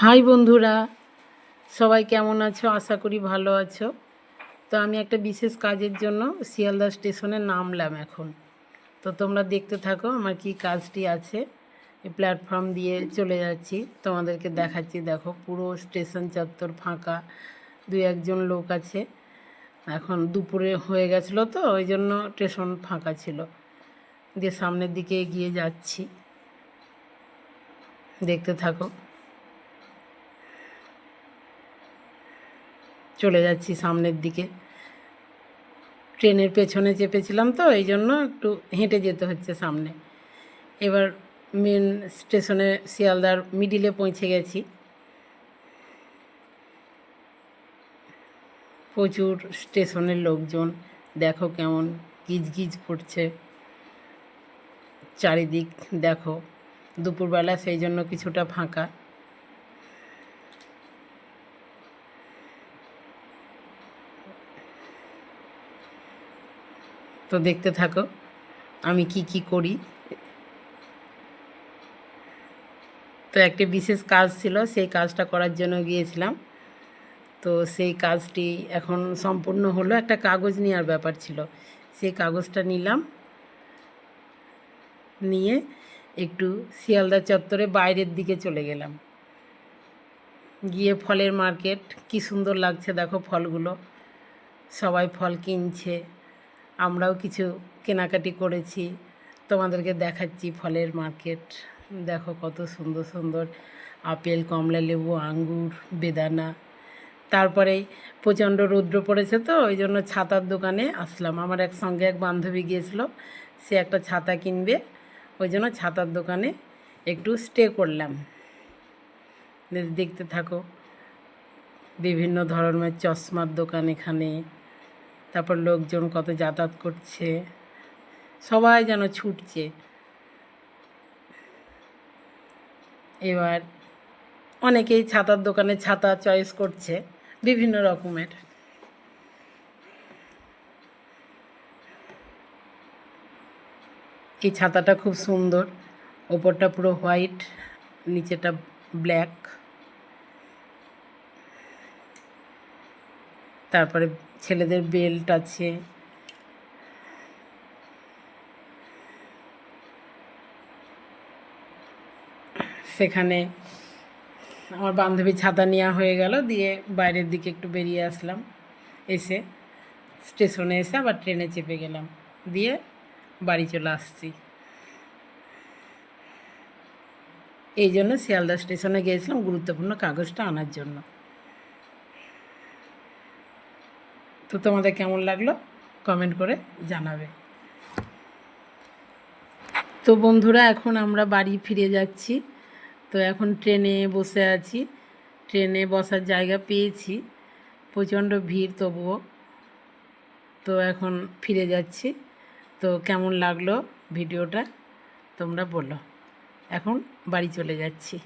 High বন্ধুরা, সবাই কেমন আছো? আশা করি ভালো আছো। তো আমি একটা বিশেষ কাজের জন্য শিয়ালদা স্টেশনে নামলাম এখন। তো তোমরা দেখতে থাকো আমার কি কাজটি আছে। প্ল্যাটফর্ম দিয়ে চলে যাচ্ছি। তোমাদেরকে দেখাচ্ছি, দেখো পুরো স্টেশন চত্বর ফাঁকা, দুই একজন লোক আছে। এখন দুপুরে হয়ে গেছিল তো, ওই জন্য স্টেশন ফাঁকা ছিল। দিয়ে সামনের দিকে এগিয়ে যাচ্ছি। দেখতে থাকো। চলে যাচ্ছি সামনের দিকে। ট্রেনের পেছনে চেপেছিলাম তো, এই জন্য একটু হেঁটে যেতে হচ্ছে সামনে। এবার মেন স্টেশনে শিয়ালদার মিডিলে পৌঁছে গেছি। প্রচুর স্টেশনের লোকজন, দেখো কেমন গিজ গিজ করছে। চারিদিক দেখো, দুপুরবেলা সেই জন্য কিছুটা ফাঁকা। তো দেখতে থাকো, আমি কি কি করি। তো একটা বিশেষ কাজ ছিল, সেই কাজটা করার জন্য গিয়েছিলাম। তো সেই কাজটি এখন সম্পূর্ণ হলো, একটা কাগজ নেওয়ার ব্যাপার ছিল। সেই কাগজটা নিলাম, নিয়ে একটু শিয়ালদা চত্বরে বাইরের দিকে চলে গেলাম। গিয়ে ফলের মার্কেট, কি সুন্দর লাগছে দেখো ফলগুলো। সবাই ফল কিনছে। আমরাও কিছু কেনাকাটি করেছি। তোমাদেরকে দেখাচ্ছি ফলের মার্কেট দেখো কত সুন্দর সুন্দর আপেল, কমলা লেবু, আঙ্গুর, বেদানা। তারপরে প্রচণ্ড রৌদ্র পড়েছে তো, ওই জন্য ছাতার দোকানে আসলাম। আমার এক সঙ্গে এক বান্ধবী গিয়েছিল, সে একটা ছাতা কিনবে, ওই জন্য ছাতার দোকানে একটু স্টে করলাম। দেখতে থাকো, বিভিন্ন ধরনের চশমার দোকান এখানে। তারপর লোকজন কত যাতায়াত করছে, সবাই যেন ছুটছে। এবার অনেকেই ছাতার দোকানে ছাতা চয়েস করছে, বিভিন্ন রকমের। এই ছাতাটা খুব সুন্দর, ওপরটা পুরো হোয়াইট নিচেটা ব্ল্যাক তারপরে ছেলেদের বেল্ট আছে। সেখানে আমার বান্ধবী ছাতা নেওয়া হয়ে গেল, দিয়ে বাইরের দিকে একটু বেরিয়ে আসলাম। এসে স্টেশনে এসে আবার ট্রেনে চেপে গেলাম, দিয়ে বাড়ি চলে আসছি। এই জন্য শিয়ালদা স্টেশনে গিয়েছিলাম গুরুত্বপূর্ণ কাগজটা আনার জন্য। তো তোমাদের কেমন লাগল? কমেন্ট করে জানাবে। তো বন্ধুরা, এখন আমরা বাড়ি ফিরে যাচ্ছি। তো এখন ট্রেনে বসে আছি। ট্রেনে বসার জায়গা পেয়েছি। প্রচণ্ড ভিড় তবুও। তো এখন ফিরে যাচ্ছি। তো কেমন লাগল ভিডিওটা? তোমরা বলো। এখন বাড়ি চলে যাচ্ছি।